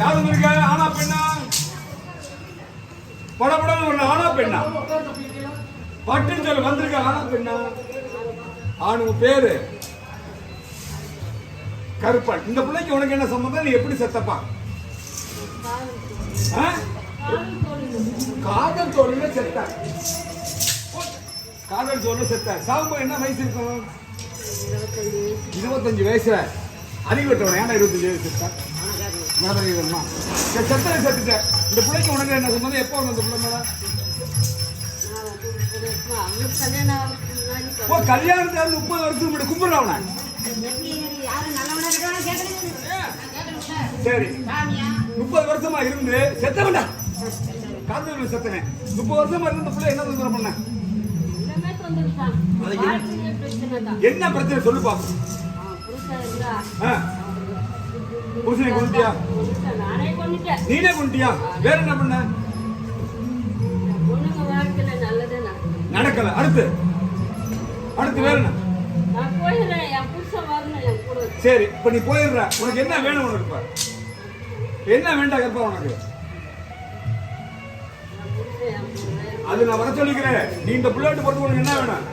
யாரும் இருக்க ஆனா பெண்ணா? படப்படம் ஒண்ணு ஆனா பெண்ணா? பட்டுன்னு சொல்லு வந்திருக்க ஆனா பெண்ணா? ஆணு பேரு. கருப்பன். இந்த பிள்ளைக்கு உனக்கு என்ன சம்பந்தம்? நீ எப்படி செத்தப்பா? ஆ? காதல் தோல்ல செத்த. காதல் தோல்ல செத்த. சாம்பு என்ன வயசு இருக்கும்? இருபத்தஞ்சு வயசுல. அதிகப்பட்டவன் ஏன்னா இருபத்தஞ்சு வயசு செத்தா மனதறிவுமா செத்த செத்துட்டேன் இந்த பிள்ளைக்கு உனக்கு என்ன சம்பந்தம்? எப்போ இந்த பிள்ளை மேல? ஓ கல்யாணத்துல முப்பது வருஷத்துக்கு முன்னாடி கும்பிடுறா அவனை சரி. முப்பது வருஷமா இருந்து செத்தவன்டா. காதல் செத்தவன். முப்பது வருஷமா இருந்து இந்த பிள்ளை என்ன தொந்தரவு பண்ண? என்ன? பிரச்சனை? சொல்லு பாப்போம். புருஷனை கொண்டுட்டியா நானே கொண்டுட்டியா? வேற என்ன பண்ண? நடக்கல. அடுத்து? அடுத்து வேற என்ன? சரி இப்ப நீ போயிடுற. உனக்கு என்ன வேணும் உனக்கு என்ன வேண்டாம் கற்பா உனக்கு? அது நான் வர சொல்லிக்கிறேன். நீ இந்த புள்ளட்டு பொறுத்து உனக்கு என்ன வேணும்?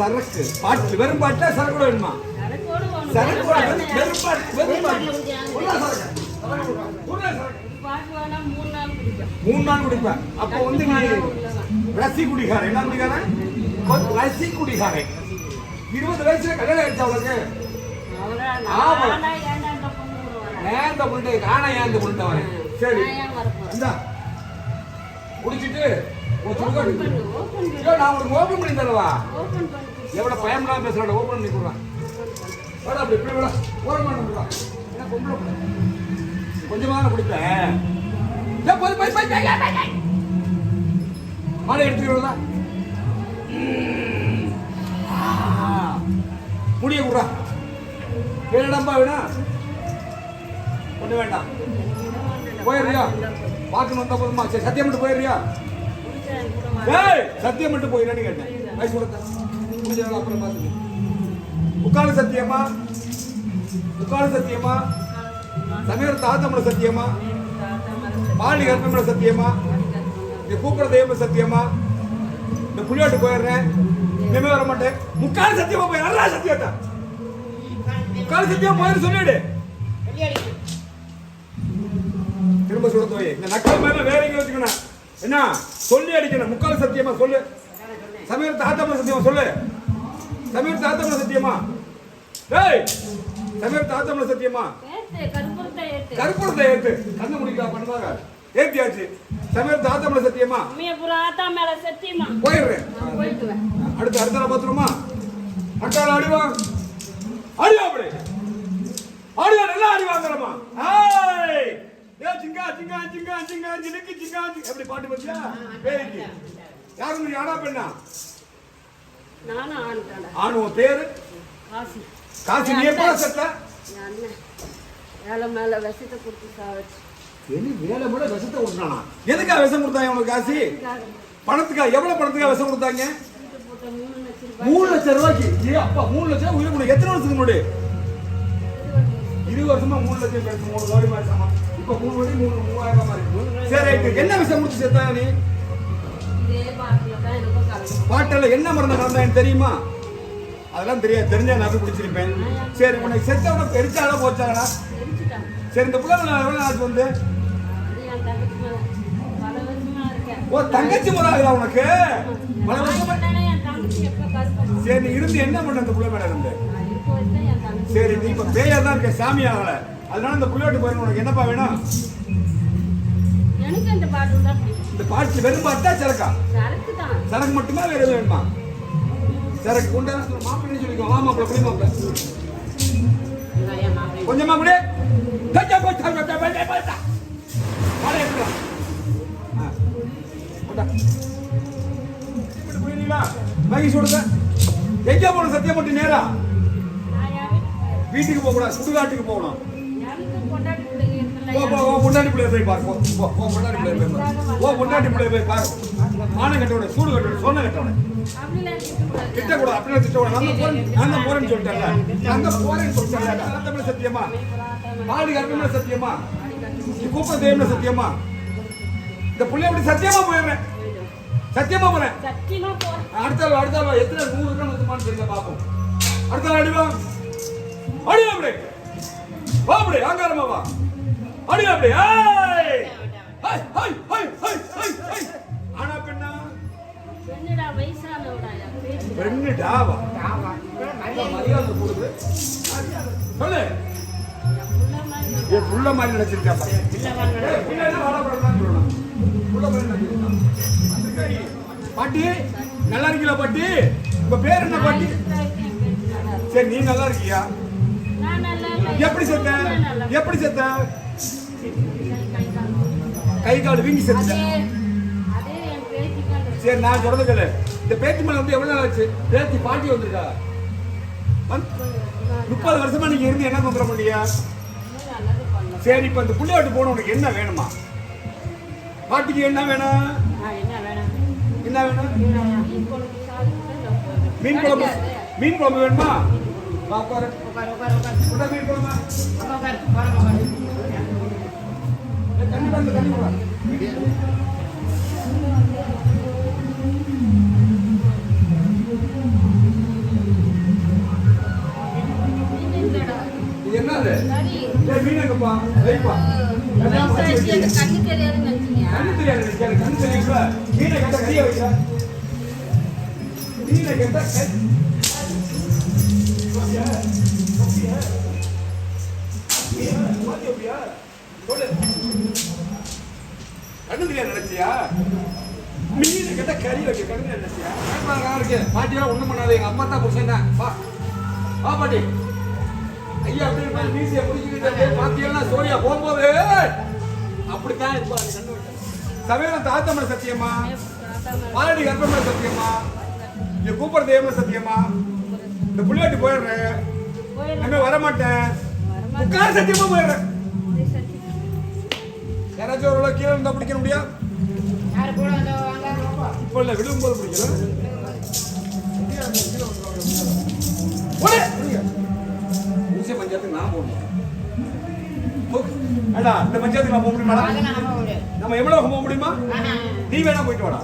சரக்கு. பாட்டு வெறும் பாட்டுல சரக்கு கூட வேணுமா? மூணு நாள் குடிப்பேன் மூணு நாள் அப்போ வந்து நான் ரசி குடிகாரன். என்ன குடிக்காரன் ரசி குடிகாரன். இருபது வயசுல கல்யாணம் ஆயிடுச்சு அவளுக்கு அவரா ஆமா. நானா இந்த வரேன் ஏன் இந்த புண்டை காண புண்டை வரேன் சரி. நான் இந்தா. குடிச்சிட்டு ஒரு சுடுகாடு நான் உங்களுக்கு ஓப்பன் பண்ணி தரவா? எவ்வளவு பயம்லாம் பேசுறா ஓப்பன் பண்ணி கொடுறான். வாடா அப்படி இப்படி விட. பொம்பளை பிள்ளை. கொஞ்சமாக குடிப்பேன் போய் போய் போய். மாலை எடுத்துக்கிறதா முடிய விடுறா வேணாம்பா வேணா. வேண்டாம். போயிடுறியா? பார்க்கணும் வந்தா போதுமா சரி சத்தியம் மட்டும் போயிடுறியா. ஏய் சத்தியம் மட்டும் போயிடான்னு கேட்டேன். வயசு கொடுத்த. முடிஞ்ச அப்புறம் பார்த்துக்க உட்காந்து சத்தியமா உட்காந்து சத்தியமா சமீர தாத்தமட சத்தியமா பாலி கர்ப்பமட சத்தியமா இந்த கூப்பிட தெய்வம் சத்தியமா இந்த புள்ளியாட்டு போயிடுறேன் இனிமே வர மாட்டேன். முக்கால் சத்தியமா போய் நல்லா சத்தியத்தா. முக்கால் சத்தியமா போயிரு சொல்லிடு. திரும்ப சொல்ல தோய் இந்த நக்கல் மேல வேற எங்க வச்சுக்கணும். என்ன? சொல்லி அடிக்கணும். முக்கால் சத்தியமா சொல்லு. சமீர தாத்தமல சத்தியமா சொல்லு. சமீர் தாத்தமல சத்தியமா? டேய் சமீர் தாத்தமல சத்தியமா? கற்பூரத்தை ஏத்து. கண்ணு முடிக்கா பண்ணுவாங்க. ஏத்தியாச்சு. சமீர் தாத்தமல சத்தியமா? ஆத்தா மேல சத்தியமா? போயிடுறேன். அடுத்து அடுத்த பாத்துருமா அட்டால அடிவா அடிவா அப்படி அடிவா நல்லா அடி வாங்குறமா ஏ சிங்கா சிங்கா சிங்கா சிங்கா ஜினுக்கு சிங்கா எப்படி பாட்டு பத்தியா யாரும் ஆனா பெண்ணா? நானும் ஆணுட்டாடா ஆணுவ பேரு? காசு. காசு நீ எப்போ செத்த? அண்ணன். வேலை மேல விஷத்தை கொடுத்து சாவச்சு. என்ன வேலை கூட விஷத்தை விட்டுறானா எதுக்கா விஷம் கொடுத்தாங்க உனக்கு காசு? பணத்துக்கா எவ்வளவு பணத்துக்கா விஷம் கொடுத்தாங்க? மூணு லட்சம் ரூபாய் ரூபாய்க்கு? ஏ அப்பா மூணு லட்சம் ரூபாய் உயிர் கொடு எத்தனை வருஷத்துக்கு முன்னாடி? இருபது வருஷமா மூணு லட்சம் பேச மூணு கோடி மாதிரி இப்ப மூணு கோடி மூணு மூவாயிரம் மாதிரி சரி என்ன விஷயம் முடிச்சு செத்தா நீ? பாட்டில் என்ன மருந்து நடந்தேன்னு தெரியுமா? அதெல்லாம் தெரியாது. தெரிஞ்சா நான் பிடிச்சிருப்பேன் சரி உனக்கு செத்தவன பெருச்சாலா போச்சாடா சரி இந்த பிள்ளை எவ்வளோ நாள் வந்து? தங்கச்சி ஓ தங்கச்சி முறாங்களா உனக்கு? பல வருஷமா சரி நீ இருந்து என்ன பண்ண அந்த பிள்ளை மேல இருந்து? சரி நீ இப்ப பேயா தான் இருக்க சாமி ஆகல அதனால இந்த புள்ளோட்டு போயிரு உனக்கு என்னப்பா வேணும்? இந்த பாட்டு வெறும் பாட்டா சரக்கா? சரக்கு மட்டுமா வேற எதுவும் வேணுமா? சரக்கு கொண்டு மாப்பிள்ளை சொல்லிக்கோ. வா மாப்பிள்ளை குடி மாப்பிள்ளை. கொஞ்சமா குடி. கச்சா போச்சா போச்சா போச்சா. வாடா எடுத்துடா ஆ. கொண்டா. இப்படி குடிங்களா மகேஷ் கொடுங்க எங்க போகணும் சத்தியம் மட்டும் நேரா. வீட்டுக்கு வீட்டுக்கு போக கூடாது சுடுகாட்டுக்கு போகணும். போ போ ஓ பொண்டாட்டி பிள்ளை போய் பாரு. போ போ போ பொண்டாட்டி பிள்ளை போய் பாரு. போ பொண்டாட்டி பிள்ளை போய் பாரு. மானம் கட்டவன சூடு கட்டவன சொன்ன கட்டவன. அப்படிலாம் கிட்ட கூட அப்படியே திட்ட கூட. நான் தான் போறேன் நான் போறேன்னு சொல்லிட்டேன்ல. நான் தான் போறேன்னு சொல்லிட்டேன்ல. தமிழ் சத்தியமா? பாடி கர்ப்பமே சத்தியமா? நீ கூப்பிட தெய்வமே சத்தியமா? இந்த புள்ளை அப்படி சத்தியமா போயிடுறேன். சத்தியமா போறேன். சத்தியமா போறேன் அடுத்த அடுத்த எத்தனை நூறு இருக்கா நூத்துமான்னு தெரியல பாப்போம். அடுத்த ஆள் அடிவா அடி அப்படி. வா அப்படி. ஆங்காரமா வா. அடி அப்படி ஆனா பெண்ணா என்னடா வயசானவடா என் பேச்சு பெண்ணுடா வா மரியாதை கொடுது சொல்லு புள்ள மாதிரி என் புள்ள மாதிரி நினைச்சிருக்காப்பா ஏய், புள்ள என்ன வாழப்படாதுன்னு சொல்லணும். புள்ள மாதிரி நினைச்சிருக்கான். வந்திருக்கா நீ? பாட்டி நல்லா இருக்கீங்களா பாட்டி உங்க பேர் என்ன பாட்டி. சரி நீ நல்லா இருக்கியா நான் நல்லா இல்லை. எப்படி செத்த. எப்படி செத்த. கை கால் வீங்கி செத்த அதே அதே என் பேத்திக்கு அந்த சரி நான் சொல்றது கேளு இந்த பேத்தி மேல வந்து எவ்வளவு நாள் ஆச்சு? பேத்தி பாட்டி வந்திருக்கா? வந்து- முப்பது வருஷமா நீங்க இருந்து என்ன தொந்தரவு பண்ணியா சரி இப்ப இந்த புள்ளையாட்டு போன உனக்கு என்ன வேணுமா? பாட்டிக்கு என்ன வேணும்? என்ன வேணாம்? மீன் குழம்பு மீன் குழம்பு. வேணுமா? மீன் குழம்பு? என்னது? சரி. ஏய், மீன் எங்கப்பா? வைப்பா. வயசாயிடுச்சு, எனக்கு கண்ணு தெரியாதுன்னு நினைச்சீங்க கண்ணு தெரியாது எனக்கு, எனக்கு கண்ணு தெரியும்ல மீனை கட்ட கையை வைக்க மீனை கட்ட நினைச்சியா மீனை கட்ட கறி வைக்க தெரியாது நினைச்சியா கேட்பாங்க இருக்கு. பாட்டியா ஒண்ணும் பண்ணாது. எங்க அம்மா தான் புருஷன் தான். வா. வா பாட்டி. ஐயா அப்படி இருப்பாரு. மீசியை முடிச்சுக்கிட்டு பாத்தியெல்லாம் சோனியா போகும்போது அப்படித்தான் இருப்பாரு கண்ணு விட்டு. சமயம் தாத்தமன சத்தியமா? பாலடி கர்ப்பமன சத்தியமா? இங்க கூப்பிடுற தெய்வமன சத்தியமா? இந்த புள்ளியாட்டி போயிடுறேன். இனிமே வர மாட்டேன் உட்கார சத்தியமா போயிடுறேன். யாராச்சும் கீழே இருந்தா பிடிக்க முடியா யாரு கூட வந்தோ வாங்க இப்ப இல்ல விழும்போது பிடிக்கல பஞ்சாயத்துக்கு நான் போகணும். அடா இந்த பஞ்சாயத்துக்கு நான் போக முடியாது நம்ம எவ்வளவு போக முடியுமா? நீ வேணா போயிட்டு வாடா.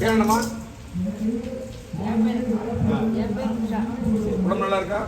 வேணுமா உடம்பு நல்லா இருக்கா.